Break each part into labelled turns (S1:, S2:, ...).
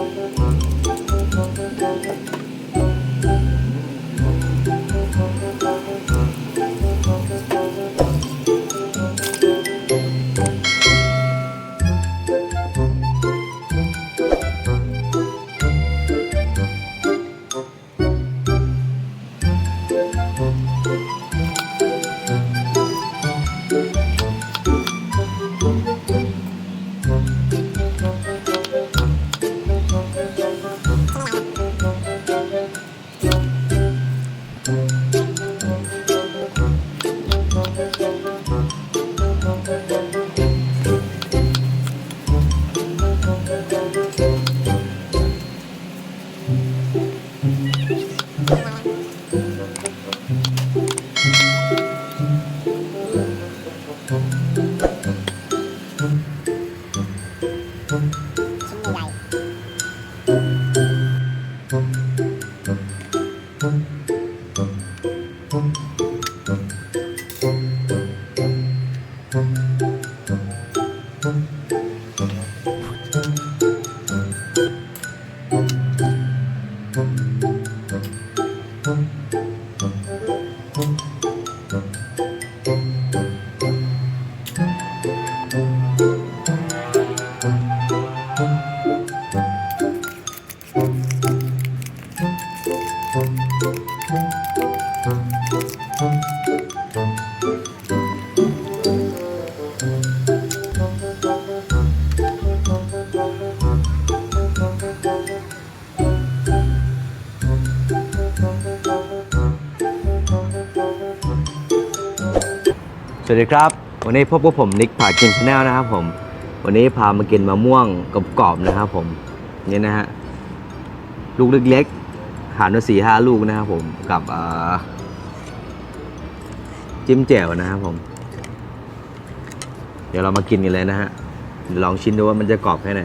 S1: Thank you. Thank you. วัสดีครับ วันนี้พบกับผมนิกผากินชาแนลนะครับผม วันนี้พามากินมะม่วงกรอบๆนะครับผมนี่นะฮะลูกเล็กๆหารมาสี่ห้าลูกนะครับผมกับจิ้มแจ่วนะครับผม เดี๋ยวเรามากินกันเลยนะฮะลองชิมดูว่ามันจะกรอบแค่ไหน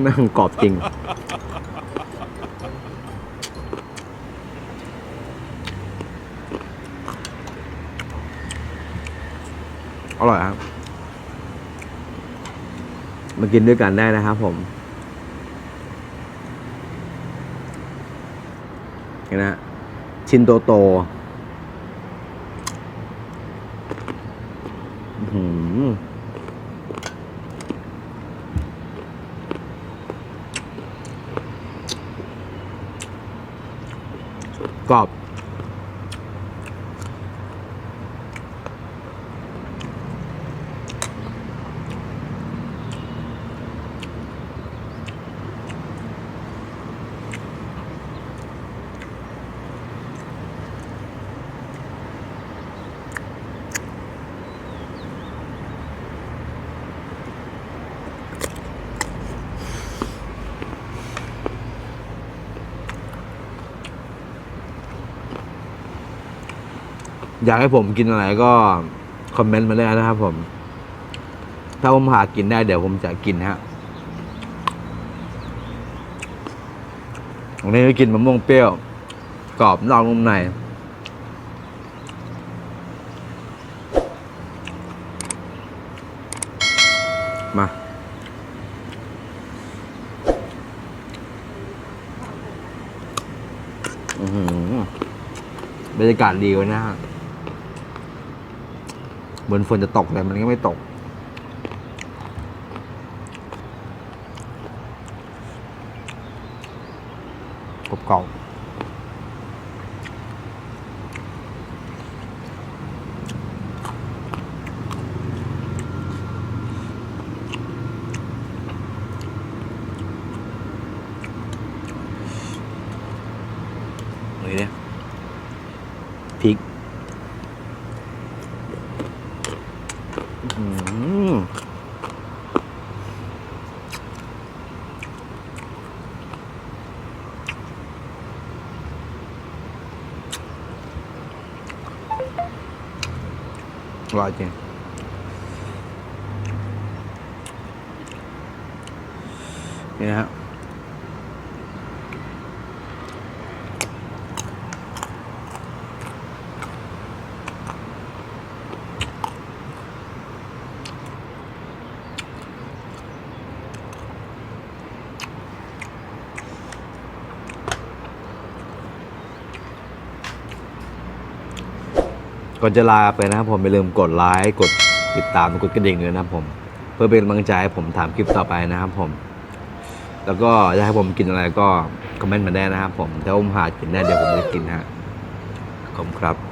S1: แม่งกรอบจริง อร่อยครับ มากินด้วยกันได้นะครับผมนะฮะชิ้นโตโตๆอื้อหือ กรอบ อยากให้ผมกินอะไรก็คอมเมนต์มาเลยนะครับผม ถ้าผมหากินได้เดี๋ยวผมจะกินฮะวันนี้ก็กินมะม่วงเปรี้ยว กรอบนอกนุ่มในมา บรรยากาศดีเลยนะฮะ เหมือนฝนจะตกแต่มันก็ไม่ตกกรอบเก่าเนี่ยพริกอื้อหือ อร่อยจริงนี่นะฮะ อนจะลาไปนะครับผมอย่าลืมกดไลค์กดติดตามกดกระดิ่งด้วยนะครับผม เพื่อเป็นกำลังใจให้ผมถามคลิปต่อไปนะครับผม แล้วก็อยากให้ผมกินอะไรก็คอมเมนต์มาได้นะครับผมถ้าผมหากินได้เดี๋ยวผมจะกินฮะขอบคุณครับ